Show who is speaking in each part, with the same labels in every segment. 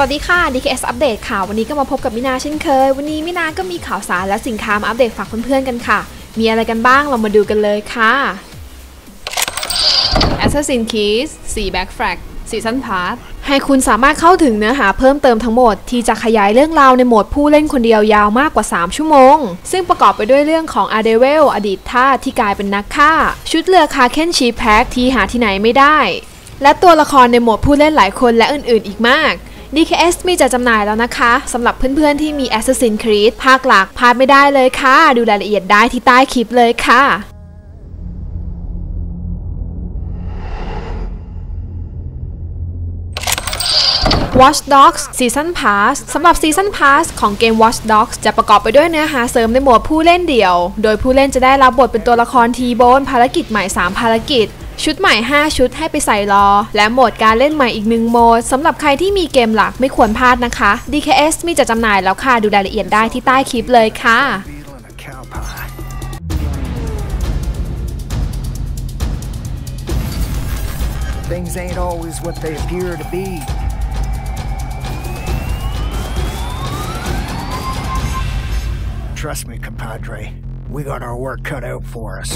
Speaker 1: สวัสดีค่ะ DKS อัปเดตค่ะ วันนี้ก็มาพบกับมินาเช่นเคย วันนี้มินาก็มีข่าวสารและสินค้ามาอัปเดตฝากเพื่อนๆกันค่ะ มีอะไรกันบ้างเรามาดูกันเลยค่ะ Assassin's Creed 4 Back Flag Season Pass ให้คุณสามารถเข้าถึงเนื้อหาเพิ่มเติมทั้งหมด ที่จะขยายเรื่องราวในโหมดผู้เล่นคนเดียวยาวมากกว่า 3 ชั่วโมง ซึ่งประกอบไปด้วยเรื่องของอาเดเวลอดีตทาที่กลายเป็นนักฆ่า ชุดเรือคาเคนชีแพ็กที่หาที่ไหนไม่ได้ และตัวละครในโหมดผู้เล่นหลายคนและอื่นๆอีกมาก DKS มีจัดจำหน่ายแล้วนะคะสำหรับเพื่อนๆที่มี Assassin's Creed ภาคหลักพลาดไม่ได้เลยค่ะ ดูรายละเอียดได้ที่ใต้คลิปเลยค่ะ Watch Dogs Season Pass สำหรับ Season Pass ของเกม Watch Dogs จะประกอบไปด้วยเนื้อหาเสริมในหมดผู้เล่นเดี่ยว โดยผู้เล่นจะได้รับบทเป็นตัวละครทีโบนภารกิจใหม่ 3 ภารกิจ ชุดใหม่ 5 ชุดให้ไปใส่รอ และโหมดการเล่นใหม่อีกหนึ่งโหมดสำหรับใครที่มีเกมหลักไม่ควรพลาดนะคะ DKS มีจัดจำหน่ายแล้วค่ะ ดูรายละเอียดได้ที่ใต้คลิปเลยค่ะ
Speaker 2: Things ain't always what they appear to be. Trust me, compadre. We got our work cut out for us.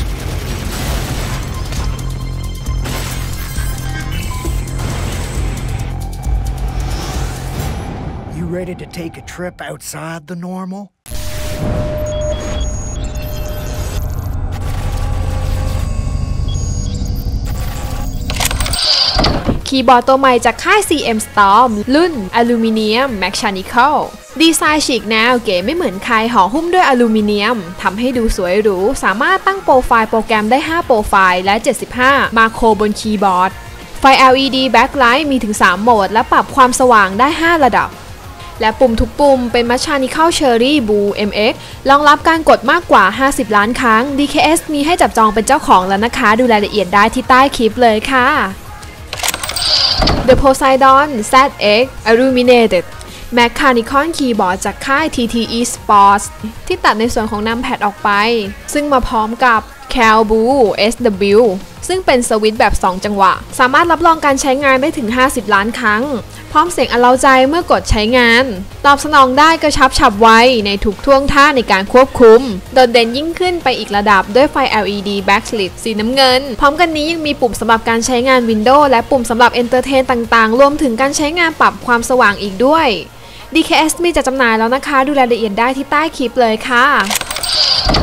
Speaker 2: Ready to take a trip outside the normal?
Speaker 1: คีย์บอร์ดตัวใหม่จากค่าย CM Storm รุ่น Aluminium Mechanical ดีไซน์ฉีกแนวเก๋ไม่เหมือนใครห่อหุ้มด้วยอลูมิเนียมทำให้ดูสวยหรู สามารถตั้งโปรไฟล์โปรแกรมได้ 5 โปรไฟล์และ 75 มาโครบนคีย์บอร์ด ไฟ LED backlight มีถึง 3 โหมด และปรับความสว่างได้ 5 ระดับ และปุ่มทุกปุ่มเป็น Mechanical Cherry Blue MX รองรับการกดมากกว่า 50 ล้านครั้ง DKS มีให้จับจองเป็นเจ้าของแล้วนะคะ ดูรายละเอียดได้ที่ใต้คลิปเลยค่ะ The Poseidon ZX Illuminated Mechanical Keyboard จากค่าย TTE Sports ที่ตัดในส่วนของนำแพดออกไป ซึ่งมาพร้อมกับ c a l b o SW ซึ่งเป็นสวิตช์แบบ 2 จังหวะ สามารถรับรองการใช้งานได้ถึง 50 ล้านครั้ง พร้อมเสียงอันเล้าใจเมื่อกดใช้งาน ตอบสนองได้กระชับฉับไวในทุกท่วงท่าในการควบคุม โดดเด่นยิ่งขึ้นไปอีกระดับด้วยไฟ LED backlit สีน้ำเงิน พร้อมกันนี้ยังมีปุ่มสำหรับการใช้งาน Windows และปุ่มสำหรับ Entertain ต่างๆ รวมถึงการใช้งานปรับความสว่างอีกด้วย DKS มีจัดจำหน่ายแล้วนะคะ ดูรายละเอียดได้ที่ใต้คลิปเลยค่ะ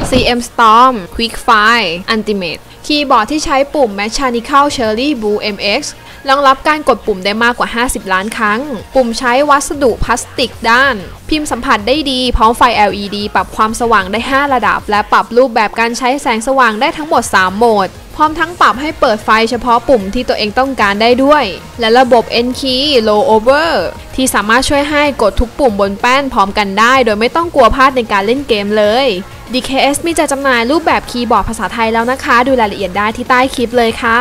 Speaker 1: CM Storm Quick Fire Ultimate คีย์บอร์ดที่ใช้ปุ่ม Mechanical Cherry Blue MX รองรับการกดปุ่มได้มากกว่า 50 ล้านครั้ง ปุ่มใช้วัสดุพลาสติกด้าน พิมพ์สัมผัสได้ดีพร้อมไฟ LED ปรับความสว่างได้ 5 ระดับ และปรับรูปแบบการใช้แสงสว่างได้ทั้งหมด 3 โหมด ร้อมทั้งปรับให้เปิดไฟเฉพาะปุ่มที่ตัวเองต้องการได้ด้วย และระบบ N key low over ที่สามารถช่วยให้กดทุกปุ่มบนแป้นพร้อมกันได้ โดยไม่ต้องกลัวพลาดในการเล่นเกมเลย DKS มีจัดจำหน่ายรูปแบบคีย์บอร์ดภาษาไทยแล้วนะคะ ดูรายละเอียดได้ที่ใต้คลิปเลยค่ะ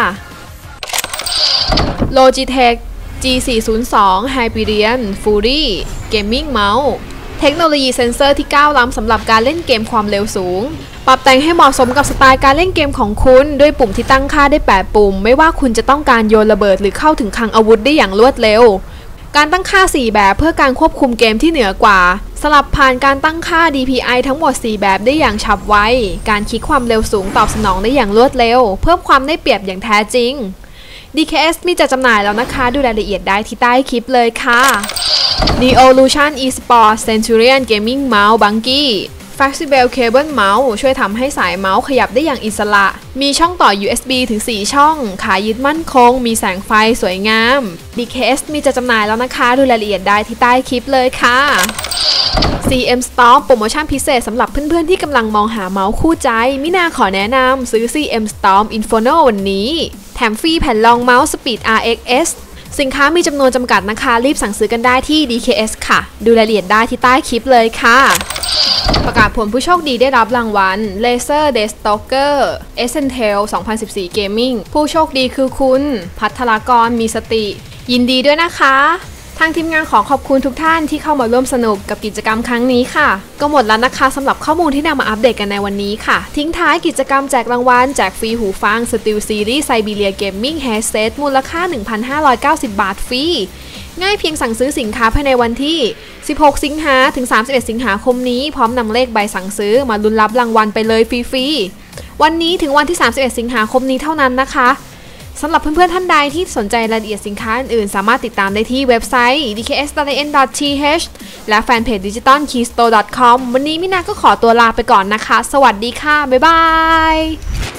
Speaker 1: Logitech G402 Hyperion Fury Gaming Mouse เทคโนโลยีเซ็นเซอร์ที่ก้าวล้ำสำหรับการเล่นเกมความเร็วสูง ปรับแต่งให้เหมาะสมกับสไตล์การเล่นเกมของคุณ ด้วยปุ่มที่ตั้งค่าได้ 8 ปุ่ม ไม่ว่าคุณจะต้องการโยนระเบิดหรือเข้าถึงคลังอาวุธได้อย่างรวดเร็ว การตั้งค่า 4 แบบเพื่อการควบคุมเกมที่เหนือกว่า สลับผ่านการตั้งค่า DPI ทั้งหมด 4 แบบได้อย่างฉับไว การคลิกความเร็วสูงตอบสนองได้อย่างรวดเร็ว เพิ่มความได้เปรียบอย่างแท้จริง DKS มีจัดจำหน่ายแล้วนะคะ ดูรายละเอียดได้ที่ใต้คลิปเลยค่ะ Neolution Esports Centurion Gaming Mouse Bungie Flexible Cable Mouse ช่วยทำให้สายเมาส์ขยับได้อย่างอิสระ มีช่องต่อ USB ถึง 4 ช่อง ขายึดมั่นคง มีแสงไฟสวยงาม DKS มีจัดจำหน่ายแล้วนะคะ ดูรายละเอียดได้ที่ใต้คลิปเลยค่ะ CM Storm โปรโมชั่นพิเศษสำหรับเพื่อนๆที่กำลังมองหาเมาส์คู่ใจ มินาขอแนะนำซื้อ CM Storm Inferno วันนี้ แถมฟรีแผ่นรองเมาส์ Speed RXS สินค้ามีจำนวนจำกัดนะคะ รีบสั่งซื้อกันได้ที่ DKS ค่ะ ดูรายละเอียดได้ที่ใต้คลิปเลยค่ะ ประกาศผลผู้โชคดีได้รับรางวัล Laser d e s t a l k e r e s c e n t i l 2014 Gaming ผู้โชคดีคือคุณ พัทรากรมีสติ ยินดีด้วยนะคะ ทางทีมงานขอขอบคุณทุกท่านที่เข้ามาร่วมสนุกกับกิจกรรมครั้งนี้ค่ะ ก็หมดแล้วนะคะสำหรับข้อมูลที่นำมาอัปเดตกันในวันนี้ค่ะ ทิ้งท้ายกิจกรรมแจกรางวัลแจกฟรีหูฟัง Steel Series Siberia Gaming Headset มูลค่า 1,590 บาทฟรีง่ายเพียงสั่งซื้อสินค้าภายในวันที่ 16 สิงหาถึง 31 สิงหาคมนี้ พร้อมนำเลขใบสั่งซื้อมาลุ้นรับรางวัลไปเลยฟรีๆ วันนี้ถึงวันที่ 31 สิงหาคมนี้เท่านั้นนะคะ สำหรับเพื่อนๆท่านใดที่สนใจรายละเอียดสินค้าอื่นๆ สามารถติดตามได้ที่เว็บไซต์ dks.in.th และแฟนเพจ digitalkeystore.com วันนี้มินาก็ขอตัวลาไปก่อนนะคะ สวัสดีค่ะ บ๊ายบาย